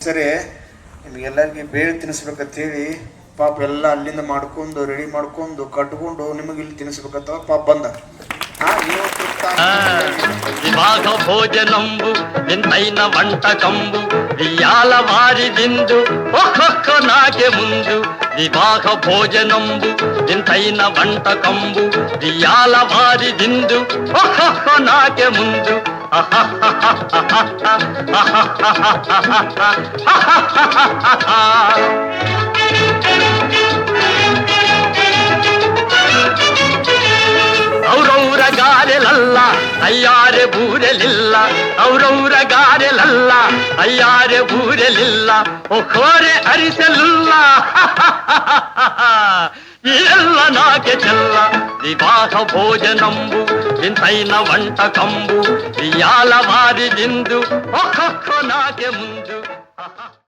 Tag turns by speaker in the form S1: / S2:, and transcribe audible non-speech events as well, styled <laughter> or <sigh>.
S1: ಸರಿ ನಿಮಗೆಲ್ಲರಿಗೆ ಬೇಳೆ ತಿನ್ನಿಸ್ಬೇಕಂತೇಳಿ ಪಾಪ ಎಲ್ಲ ಅಲ್ಲಿಂದ ಮಾಡ್ಕೊಂಡು ರೆಡಿ ಮಾಡ್ಕೊಂಡು ಕಟ್ಕೊಂಡು ನಿಮಗೆ ಇಲ್ಲಿ ತಿನ್ನಿಸ್ಬೇಕಂತ ಪಾಪ ಬಂದ ಹಾ ನೀವು ತುತ್ತ
S2: వివాహ భోజనంబు వింతైన వంటకంబు వియాల వారి విందు ఒక్కొక్క నాకే ముందు వివాహ భోజనంబు వింతైన వంటకంబు వియాల వారి విందు ఒక్కొక్క నాకే ముందు ఔరౌర గారెలల్లా అయ్యారె బూరెలిల్ల ఔరౌర గారెలల్లా అయ్యారె బూరెలిల్ల ఒఖోరె అరిసెలుల్లా <laughs> వీరల్ల నాకె చెల్ల. వివాహ భోజనంబు వింతైన వంటకంబు ఇయాల వారి విందు ఒక్కొక్క నాకే ముందు.